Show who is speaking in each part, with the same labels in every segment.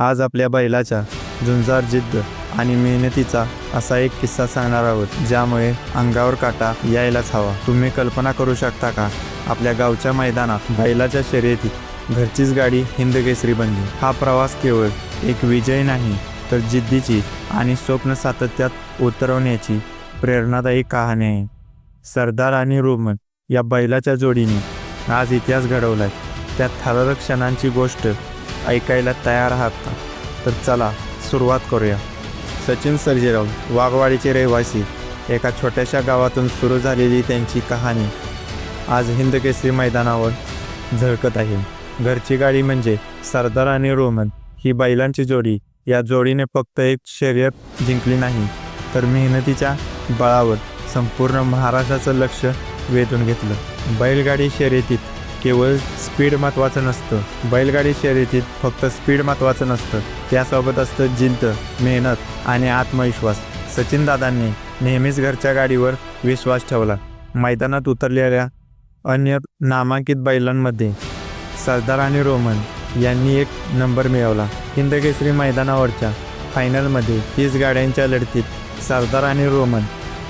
Speaker 1: आज आपल्या बैलाच्या झुंजार जिद्द आणि मेहनतीचा असा एक किस्सा सांगणार आहोत ज्यामुळे अंगावर काटा यायलाच हवा. तुम्ही कल्पना करू शकता का? आपल्या गावच्या मैदानात बैलाच्या शर्यतीत घरचीच गाडी हिंद केसरी बनली. हा प्रवास केवळ एक विजय नाही तर जिद्दीची आणि स्वप्न सातत्यात उतरवण्याची प्रेरणादायी कहाणी आहे. सरदार आणि रोमन या बैलाच्या जोडीने आज इतिहास घडवलाय. त्या थरारक क्षणांची गोष्ट ऐकायला तयार आहात का? तर चला सुरुवात करूया. सचिन सर्जेराव वाघवाडीचे रहिवासी एका छोट्याशा गावातून सुरू झालेली त्यांची कहाणी. आज हिंदकेसरी मैदानावर झळकत आहे. घरची गाडी म्हणजे सरदार आणि रोमन. ही बैलांची जोडी. या जोडीने फक्त एक शर्यत जिंकली नाही तर मेहनतीच्या बळावर संपूर्ण महाराष्ट्राचं लक्ष वेधून घेतलं. बैलगाडी शर्यतीत केवळ स्पीड महत्त्वाचं नसतं. बैलगाडी शर्यतीत फक्त स्पीड महत्त्वाचं नसतं. त्यासोबत असतं जिद्द मेहनत आणि आत्मविश्वास. सचिन दादांनी नेहमीच घरच्या गाडीवर विश्वास ठेवला. मैदानात उतरलेल्या अन्य नामांकित बैलांमध्ये सरदार आणि रोमन यांनी एक नंबर मिळवला. हिंदकेसरी मैदानावरच्या फायनलमध्ये तीस गाड्यांच्या लढतीत सरदार आणि रोमन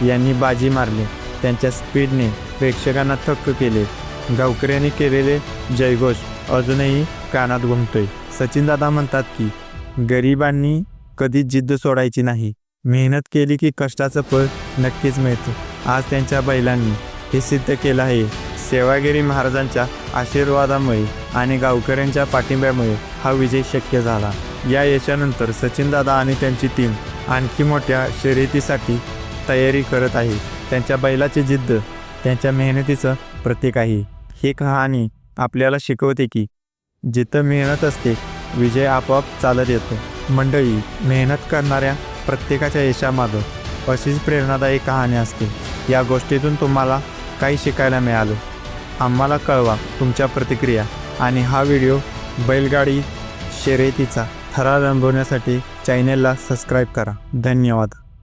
Speaker 1: यांनी बाजी मारली. त्यांच्या स्पीडने प्रेक्षकांना थक्क केले. गावकऱ्यांनी केलेले जयघोष अजूनही कानात घुमतोय. सचिनदादा म्हणतात की गरिबांनी कधी जिद्द सोडायची नाही. मेहनत केली की कष्टाचं फळ नक्कीच मिळतं. आज त्यांच्या बैलांनी हे सिद्ध केलं आहे. सेवागिरी महाराजांच्या आशीर्वादामुळे आणि गावकऱ्यांच्या पाठिंब्यामुळे हा विजय शक्य झाला. या यशानंतर सचिनदादा आणि त्यांची टीम आणखी मोठ्या शर्यतीसाठी तयारी करत आहे. त्यांच्या बैलाची जिद्द त्यांच्या मेहनतीचं प्रतीक आहे. ही कहाणी आपल्याला शिकवते की जिथं मेहनत असते विजय आपोआप चालत येतो. मंडळी मेहनत करणाऱ्या प्रत्येकाच्या यशामागं अशीच प्रेरणादायी कहाणी असते. या गोष्टीतून तुम्हाला काही शिकायला मिळालं. आम्हाला कळवा तुमच्या प्रतिक्रिया आणि हा व्हिडिओ बैलगाडी शर्यतीचा थरा रंगवण्यासाठी चॅनेलला सबस्क्राईब करा. धन्यवाद.